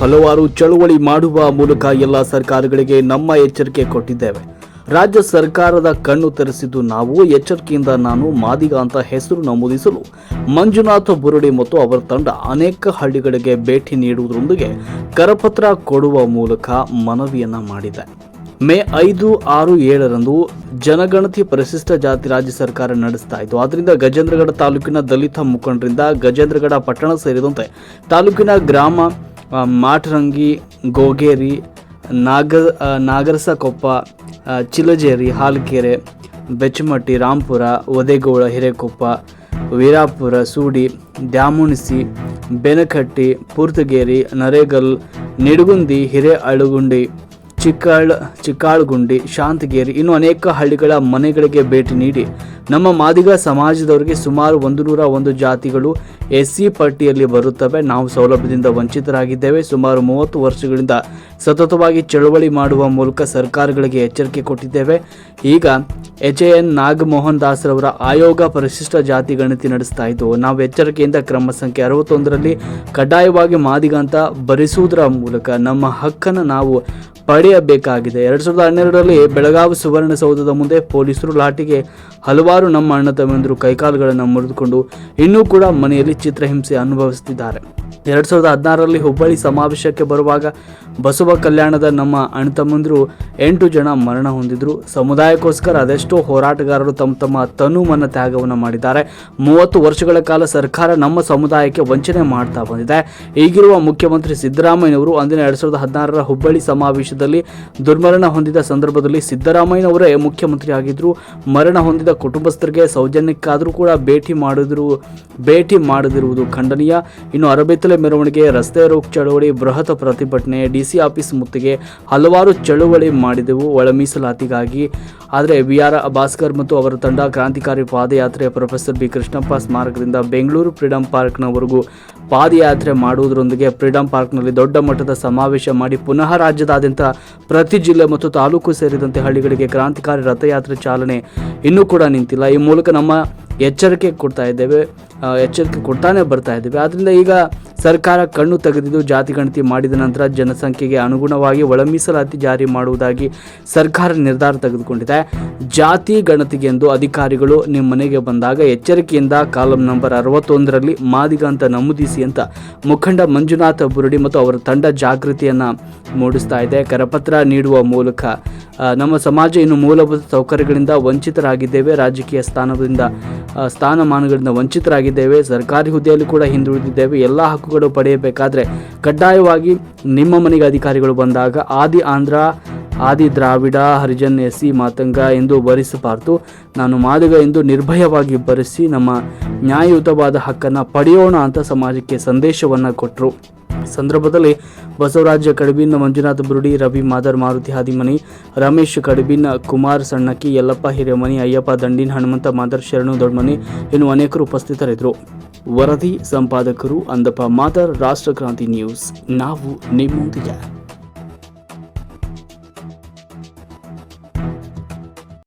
ಹಲವಾರು ಚಳುವಳಿ ಮಾಡುವ ಮೂಲಕ ಎಲ್ಲ ಸರ್ಕಾರಗಳಿಗೆ ನಮ್ಮ ಎಚ್ಚರಿಕೆ ಕೊಟ್ಟಿದ್ದೇವೆ. ರಾಜ್ಯ ಸರ್ಕಾರದ ಕಣ್ಣು ತೆರೆಸಿದ್ದು ನಾವು, ಎಚ್ಚರಿಕೆಯಿಂದ ನಾನು ಮಾದಿಗ ಅಂತ ಹೆಸರು ನಮೂದಿಸಲು ಮಂಜುನಾಥ ಬುರುಡಿ ಮತ್ತು ಅವರ ತಂಡ ಅನೇಕ ಹಳ್ಳಿಗಳಿಗೆ ಭೇಟಿ ನೀಡುವುದರೊಂದಿಗೆ ಕರಪತ್ರ ಕೊಡುವ ಮೂಲಕ ಮನವಿಯನ್ನ ಮಾಡಿದೆ. ಮೇ ಐದು ಆರು ಏಳರಂದು ಜನಗಣತಿ ಪರಿಶಿಷ್ಟ ಜಾತಿ ರಾಜ್ಯ ಸರ್ಕಾರ ನಡೆಸ್ತಾ ಇತ್ತು. ಆದ್ದರಿಂದ ಗಜೇಂದ್ರಗಡ ತಾಲೂಕಿನ ದಲಿತ ಮುಖಂಡರಿಂದ ಗಜೇಂದ್ರಗಡ ಪಟ್ಟಣ ಸೇರಿದಂತೆ ತಾಲೂಕಿನ ಗ್ರಾಮ ಮಾಟರಂಗಿ, ಗೋಗೇರಿ, ನಾಗ ನಾಗರಸ ನಾಗರಸಕೊಪ್ಪ ಚಿಲಜೇರಿ ಹಾಲ್ಕೆರೆ ಬೆಚ್ಚಮಟ್ಟಿ, ರಾಂಪುರ, ಒದೆಗೋಳ, ಹಿರೇಕೊಪ್ಪ, ವೀರಾಪುರ, ಸೂಡಿ, ದ್ಯಾಮುಣಿಸಿ, ಬೆನಕಟ್ಟಿ, ಪೂರ್ತಗೇರಿ, ನರೇಗಲ್, ನಿಡಗುಂದಿ, ಹಿರೇಅಳುಗುಂಡಿ ಚಿಕ್ಕಾಳ್, ಚಿಕ್ಕಾಳ್ಗುಂಡಿ, ಶಾಂತಗೇರಿ ಇನ್ನು ಅನೇಕ ಹಳ್ಳಿಗಳ ಮನೆಗಳಿಗೆ ಭೇಟಿ ನೀಡಿ ನಮ್ಮ ಮಾದಿಗ ಸಮಾಜದವರಿಗೆ ಸುಮಾರು ಒಂದು ನೂರ ಒಂದು ಜಾತಿಗಳು ಎಸ್ ಸಿ ಪಟ್ಟಿಯಲ್ಲಿ ಬರುತ್ತವೆ. ನಾವು ಸೌಲಭ್ಯದಿಂದ ವಂಚಿತರಾಗಿದ್ದೇವೆ. ಸುಮಾರು ಮೂವತ್ತು ವರ್ಷಗಳಿಂದ ಸತತವಾಗಿ ಚಳವಳಿ ಮಾಡುವ ಮೂಲಕ ಸರ್ಕಾರಗಳಿಗೆ ಎಚ್ಚರಿಕೆ ಕೊಟ್ಟಿದ್ದೇವೆ. ಈಗ ಎಚ್ ಎ ಎನ್ ನಾಗಮೋಹನ್ ದಾಸ್ರವರ ಆಯೋಗ ಪರಿಶಿಷ್ಟ ಜಾತಿ ಗಣತಿ ನಡೆಸ್ತಾ ಇದ್ದವು ನಾವು ಎಚ್ಚರಿಕೆಯಿಂದ ಕ್ರಮ ಸಂಖ್ಯೆ ಅರವತ್ತೊಂದರಲ್ಲಿ ಕಡ್ಡಾಯವಾಗಿ ಮಾದಿಗ ಅಂತ ಭರಿಸುವುದರ ಮೂಲಕ ನಮ್ಮ ಹಕ್ಕನ್ನು ನಾವು ಪಡೆಯಬೇಕಾಗಿದೆ ಎರಡ್ ಸಾವಿರದ ಹನ್ನೆರಡರಲ್ಲಿ ಬೆಳಗಾವಿ ಸುವರ್ಣಸೌಧದ ಮುಂದೆ ಪೊಲೀಸರು ಲಾಠಿಗೆ ಹಲವಾರು ನಮ್ಮ ಅಣ್ಣ ತಮ್ಮಂದಿರು ಕೈಕಾಲುಗಳನ್ನು ಮುರಿದುಕೊಂಡು ಇನ್ನೂ ಕೂಡ ಮನೆಯಲ್ಲಿ ಚಿತ್ರಹಿಂಸೆ ಅನುಭವಿಸುತ್ತಿದ್ದಾರೆ. ಎರಡ್ ಸಾವಿರದ ಹದಿನಾರರಲ್ಲಿ ಹುಬ್ಬಳ್ಳಿ ಸಮಾವೇಶಕ್ಕೆ ಬರುವಾಗ ಬಸವ ಕಲ್ಯಾಣದ ನಮ್ಮ ಅಣ್ಣ ತಮ್ಮಂದಿರು ಎಂಟು ಜನ ಮರಣ ಹೊಂದಿದ್ರು. ಸಮುದಾಯಕ್ಕೋಸ್ಕರ ಅದೆಷ್ಟೋ ಹೋರಾಟಗಾರರು ತಮ್ಮ ತಮ್ಮ ತನು ಮನ ತ್ಯಾಗವನ್ನು ಮಾಡಿದ್ದಾರೆ. ಮೂವತ್ತು ವರ್ಷಗಳ ಕಾಲ ಸರ್ಕಾರ ನಮ್ಮ ಸಮುದಾಯಕ್ಕೆ ವಂಚನೆ ಮಾಡ್ತಾ ಬಂದಿದೆ. ಈಗಿರುವ ಮುಖ್ಯಮಂತ್ರಿ ಸಿದ್ದರಾಮಯ್ಯನವರು ಅಂದಿನ ಎರಡ್ ಸಾವಿರದ ಹದಿನಾರರ ಹುಬ್ಬಳ್ಳಿ ಸಮಾವೇಶದಲ್ಲಿ ದುರ್ಮರಣ ಹೊಂದಿದ ಸಂದರ್ಭದಲ್ಲಿ ಸಿದ್ದರಾಮಯ್ಯನವರೇ ಮುಖ್ಯಮಂತ್ರಿ ಆಗಿದ್ರು. ಮರಣ ಹೊಂದಿದ ಕುಟುಂಬಸ್ಥರಿಗೆ ಸೌಜನ್ಯಕ್ಕಾದರೂ ಕೂಡ ಭೇಟಿ ಮಾಡಿದ್ರು, ಭೇಟಿ ಮಾಡದಿರುವುದು ಖಂಡನೀಯ. ಇನ್ನು ಅರಬೆತ್ತಲೆ ಮೆರವಣಿಗೆ ರಸ್ತೆ ರೋಕ್ ಚಳವಳಿ ಬೃಹತ್ ಪ್ರತಿಭಟನೆ ಡಿಸಿ ಆಫೀಸ್ ಮುತ್ತಿಗೆ ಹಲವಾರು ಚಳುವಳಿ ಮಾಡಿದೆವು. ಒಳ ಮೀಸಲಾತಿಗಾಗಿ. ಆದರೆ ವಿ ಆರ್ ಭಾಸ್ಕರ್ ಮತ್ತು ಅವರ ತಂಡ ಕ್ರಾಂತಿಕಾರಿ ಪಾದಯಾತ್ರೆ ಪ್ರೊಫೆಸರ್ ಬಿ ಕೃಷ್ಣಪ್ಪ ಸ್ಮಾರಕದಿಂದ ಬೆಂಗಳೂರು ಫ್ರೀಡಂ ಪಾರ್ಕ್ನವರೆಗೂ ಪಾದಯಾತ್ರೆ ಮಾಡುವುದರೊಂದಿಗೆ ಫ್ರೀಡಂ ಪಾರ್ಕ್ನಲ್ಲಿ ದೊಡ್ಡ ಮಟ್ಟದ ಸಮಾವೇಶ ಮಾಡಿ ಪುನಃ ರಾಜ್ಯದಾದ್ಯಂತ ಪ್ರತಿ ಜಿಲ್ಲೆ ಮತ್ತು ತಾಲೂಕು ಸೇರಿದಂತೆ ಹಳ್ಳಿಗಳಿಗೆ ಕ್ರಾಂತಿಕಾರಿ ರಥಯಾತ್ರೆ ಚಾಲನೆ ಇನ್ನೂ ಕೂಡ ನಿಂತಿಲ್ಲ. ಈ ಮೂಲಕ ನಮ್ಮ ಎಚ್ಚರಿಕೆ ಕೊಡ್ತಾ ಇದ್ದೇವೆ. ಎಚ್ಚರಿಕೆ ಕೊಡ್ತಾನೆ ಬರ್ತಾ ಇದ್ದೇವೆ. ಆದ್ದರಿಂದ ಈಗ ಸರ್ಕಾರ ಕಣ್ಣು ತೆಗೆದಿದ್ದು ಜಾತಿ ಗಣತಿ ಮಾಡಿದ ನಂತರ ಜನಸಂಖ್ಯೆಗೆ ಅನುಗುಣವಾಗಿ ಒಳಮೀಸಲಾತಿ ಜಾರಿ ಮಾಡುವುದಾಗಿ ಸರ್ಕಾರ ನಿರ್ಧಾರ ತೆಗೆದುಕೊಂಡಿದೆ. ಜಾತಿ ಗಣತಿಗೆಂದು ಅಧಿಕಾರಿಗಳು ನಿಮ್ಮ ಮನೆಗೆ ಬಂದಾಗ ಎಚ್ಚರಿಕೆಯಿಂದ ಕಾಲಂ ನಂಬರ್ ಅರವತ್ತೊಂದರಲ್ಲಿ ಮಾದಿಗ ಅಂತ ನಮೂದಿಸಿ ಅಂತ ಮುಖಂಡ ಮಂಜುನಾಥ ಬುರುಡಿ ಮತ್ತು ಅವರ ತಂಡ ಜಾಗೃತಿಯನ್ನು ಮೂಡಿಸ್ತಾ ಇದೆ. ಕರಪತ್ರ ನೀಡುವ ಮೂಲಕ ನಮ್ಮ ಸಮಾಜ ಇನ್ನು ಮೂಲಭೂತ ಸೌಕರ್ಯಗಳಿಂದ ವಂಚಿತರಾಗಿದ್ದೇವೆ. ರಾಜಕೀಯ ಸ್ಥಾನದಿಂದ ಸ್ಥಾನಮಾನಗಳಿಂದ ವಂಚಿತರಾಗಿದ್ದೇವೆ. ಸರ್ಕಾರಿ ಹುದ್ದೆಯಲ್ಲಿ ಕೂಡ ಹಿಂದುಳಿದಿದ್ದೇವೆ. ಎಲ್ಲ ಹಕ್ಕುಗಳು ಪಡೆಯಬೇಕಾದ್ರೆ ಕಡ್ಡಾಯವಾಗಿ ನಿಮ್ಮ ಮನೆಗೆ ಅಧಿಕಾರಿಗಳು ಬಂದಾಗ ಆದಿ ಆಂಧ್ರ, ಆದಿ ದ್ರಾವಿಡ, ಹರಿಜನ್ ಎಸ್ ಸಿ ಮಾತಂಗ ಎಂದು ಭರಿಸಬಾರ್ದು ನಾನು ಮಾದಿಗ ಎಂದು ನಿರ್ಭಯವಾಗಿ ಭರಿಸಿ ನಮ್ಮ ನ್ಯಾಯಯುತವಾದ ಹಕ್ಕನ್ನು ಪಡೆಯೋಣ ಅಂತ ಸಮಾಜಕ್ಕೆ ಸಂದೇಶವನ್ನು ಕೊಟ್ಟರು ಸಂದರ್ಭದಲ್ಲಿ ಬಸವರಾಜ ಕಡಬಿನ, ಮಂಜುನಾಥ ಬುರುಡಿ, ರವಿ ಮಾದರ್, ಮಾರುತಿ ಹಾದಿಮನಿ, ರಮೇಶ್ ಕಡಬಿನ, ಕುಮಾರ್ ಸಣ್ಣಕ್ಕಿ, ಯಲ್ಲಪ್ಪ ಹಿರೇಮನಿ, ಅಯ್ಯಪ್ಪ ದಂಡಿನ, ಹನುಮಂತ ಮಾದರ್, ಶರಣು ದೊಡ್ಮನಿ ಇನ್ನು ಅನೇಕರು ಉಪಸ್ಥಿತರಿದ್ದರು. ವರದಿ ಸಂಪಾದಕರು ಅಂದಪ್ಪ ಮಾದರ್ ರಾಷ್ಟ್ರಕ್ರಾಂತಿ ನ್ಯೂಸ್. ನಾವು ನಿಮ್ಮೊಂದಿಗೆ.